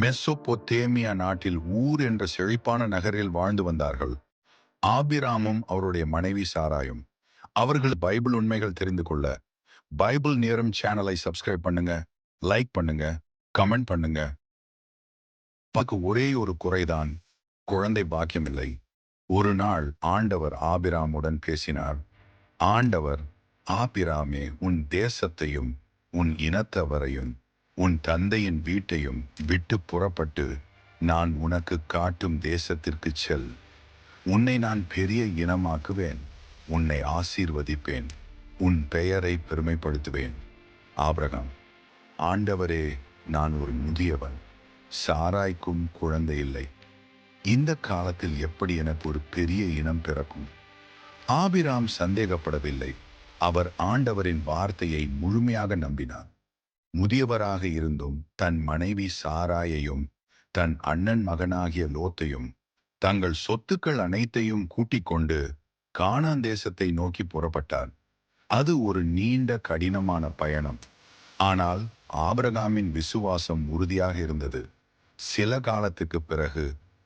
Mesopotamia நாட்டில் ஊர் என்ற செழிப்பான நகரில் வாழ்ந்து வந்தார்கள். ஆபிராமும் அவருடைய மனைவி சாராயும். அவர்கள் பைபிள் உண்மைகள் தெரிந்து கொள்ள. பைபிள் நேரம் சேனலை சப்ஸ்கிரைப் பண்ணுங்க லைக் பண்ணுங்க கமெண்ட் பண்ணுங்க. பக்கு ஒரே ஒரு குறைதான் குழந்தை பாக்கியமில்லை. ஒரு நாள் ஆண்டவர் ஆபிராமுடன் பேசினார். ஆண்டவர் ஆபிராமே உன் தேசத்தையும் உன் இனத்தவரையும் உன் தந்தையின் வீட்டையும் விட்டு புறப்பட்டு நான் உனக்கு காட்டும் தேசத்திற்கு செல். உன்னை நான் பெரிய இனமாக்குவேன். உன்னை ஆசீர்வதிப்பேன். உன் பெயரை பெருமைப்படுத்துவேன். ஆபிரகாம் ஆண்டவரே நான் ஒரு முதியவன். சாராய்க்கும் குழந்தை இல்லை. இந்த காலத்தில் எப்படி எனக்கு ஒரு பெரிய இனம் பிறக்கும்? ஆபிராம் சந்தேகப்படவில்லை. அவர் ஆண்டவரின் வார்த்தையை முழுமையாக நம்பினார். முதியவராக இருந்தும் தன் மனைவி சாராயையும் தன் அண்ணன் மகனாகிய லோத்தையும் தங்கள் சொத்துக்கள் அனைத்தையும் கூட்டிக் கொண்டு கானான் தேசத்தை நோக்கி புறப்பட்டார். அது ஒரு நீண்ட கடினமான பயணம். ஆனால் ஆபிரகாமின் விசுவாசம் உறுதியாக இருந்தது. சில காலத்துக்கு பிறகு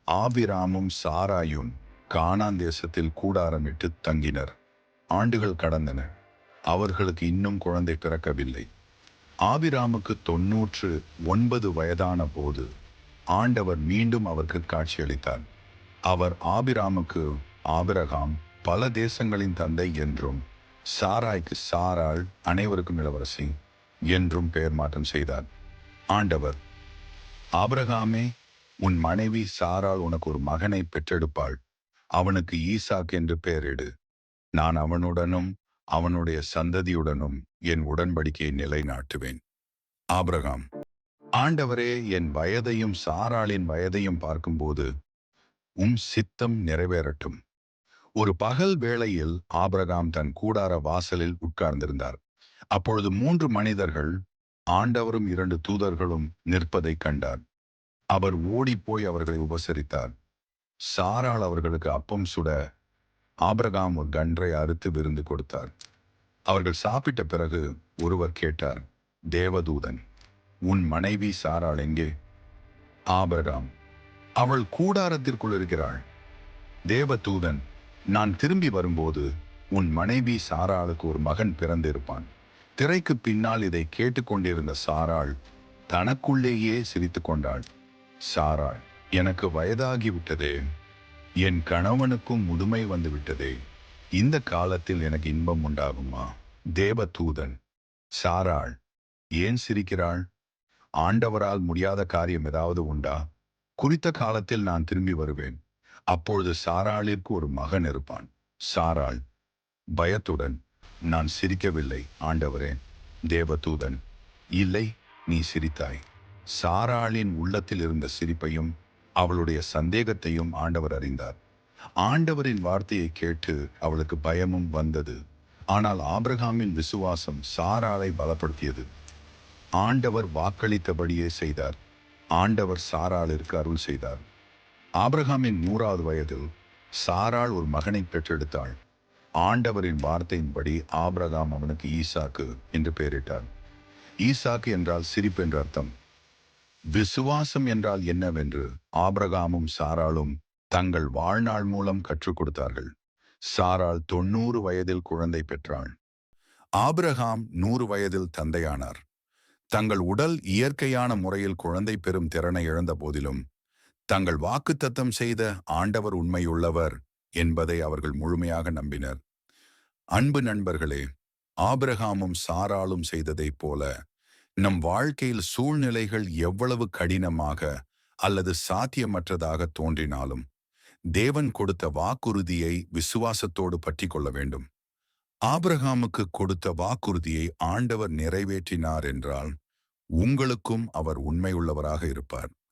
ஆபிராமும் சாராயும் கானான் தேசத்தில் கூடாரமிட்டு தங்கினர். ஆண்டுகள் கடந்தன. அவர்களுக்கு இன்னும் குழந்தை பிறக்கவில்லை. ஆபிராமுக்கு தொன்னூற்று ஒன்பது வயதான போது ஆண்டவர் மீண்டும் அவருக்கு காட்சியளித்தார். அவர் ஆபிராமுக்கு ஆபிரகாம் பல தேசங்களின் தந்தை என்றும் சாராய்க்கு சாராள் அனைவருக்கும் இளவரசி என்றும் பெயர் மாற்றம் செய்தார். ஆண்டவர் ஆபிரகாமே உன் மனைவி சாராள் உனக்கு ஒரு மகனை பெற்றெடுப்பாள். அவனுக்கு ஈசாக் என்று பெயரிடு. நான் அவனுடனும் அவனுடைய சந்ததியுடனும் என் உடன்படிக்கையை நிலைநாட்டுவேன். ஆபிரகாம் ஆண்டவரே என் வயதையும் சாராளின் வயதையும் பார்க்கும்போது உம் சித்தம் நிறைவேறட்டும். ஒரு பகல் வேளையில் ஆபிரகாம் தன் கூடார வாசலில் உட்கார்ந்திருந்தார். அப்பொழுது மூன்று மனிதர்கள் ஆண்டவரும் இரண்டு தூதர்களும் நிற்பதைக் கண்டார். அவர் ஓடிப்போய் அவர்களை உபசரித்தார். சாராள் அவர்களுக்கு அப்பம் சுட ஆபிரகாம் ஒரு கன்றை அறுத்து விருந்து கொடுத்தார். அவர்கள் சாப்பிட்ட பிறகு ஒருவர் கேட்டார் தேவதூதன் உன் மனைவி சாராள் எங்கே? ஆபிரகாம் அவள் கூடாரத்திற்குள் இருக்கிறாள். தேவதூதன் நான் திரும்பி வரும்போது உன் மனைவி சாராளுக்கு ஒரு மகன் பிறந்திருப்பான். திரைக்கு பின்னால் இதை கேட்டுக்கொண்டிருந்த சாராள் தனக்குள்ளேயே சிரித்து கொண்டாள். சாராள் எனக்கு வயதாகிவிட்டதே. என் கணவனுக்கும் முதுமை வந்து விட்டதே இந்த காலத்தில் எனக்கு இன்பம் உண்டாகுமா? தேவதூதன் சாராள் ஏன் சிரிக்கிறாள்? ஆண்டவரால் முடியாத காரியம் ஏதாவது உண்டா? குறித்த காலத்தில் நான் திரும்பி வருவேன். அப்பொழுது சாராளிற்கு ஒரு மகன் இருப்பான். சாராள் பயத்துடன் நான் சிரிக்கவில்லை ஆண்டவரே தேவதூதன். இல்லை நீ சிரித்தாய். சாராளின் உள்ளத்தில் இருந்த சிரிப்பையும் அவளுடைய சந்தேகத்தையும் ஆண்டவர் அறிந்தார். ஆண்டவரின் வார்த்தையை கேட்டு அவளுக்கு பயமும் வந்தது. ஆனால் ஆபிரகாமின் விசுவாசம் சாராளை பலப்படுத்தியது. ஆண்டவர் வாக்களித்தபடியே செய்தார். ஆண்டவர் சாராளிற்கு அருள் செய்தார். ஆபிரகாமின் நூறாவது வயதில் சாராள் ஒரு மகனை பெற்றெடுத்தாள். ஆண்டவரின் வார்த்தையின்படி ஆபிரகாம் அவனுக்கு ஈசாக்கு என்று பெயரிட்டார். ஈசாக்கு என்றால் சிரிப்பு என்று அர்த்தம். விசுவாசம் என்றால் என்னவென்று ஆபிரகாமும் சாராளும் தங்கள் வாழ்நாள் மூலம் கற்றுக் கொடுத்தார்கள். சாராள் தொண்ணூறு வயதில் குழந்தை பெற்றாள். ஆபிரகாம் நூறு வயதில் தந்தையானார். தங்கள் உடல் இயற்கையான முறையில் குழந்தை பெறும் திறனை இழந்த போதிலும் தங்கள் வாக்குத்தத்தம் செய்த ஆண்டவர் உண்மையுள்ளவர் என்பதை அவர்கள் முழுமையாக நம்பினர். அன்பு நண்பர்களே ஆபிரகாமும் சாராளும் செய்ததைப் போல நம் வாழ்க்கையில் சூழ்நிலைகள் எவ்வளவு கடினமாக அல்லது சாத்தியமற்றதாக தோன்றினாலும் தேவன் கொடுத்த வாக்குறுதியை விசுவாசத்தோடு பற்றி கொள்ள வேண்டும். ஆபிரகாமுக்கு கொடுத்த வாக்குறுதியை ஆண்டவர் நிறைவேற்றினார் என்றால் உங்களுக்கும் அவர் உண்மையுள்ளவராக இருப்பார்.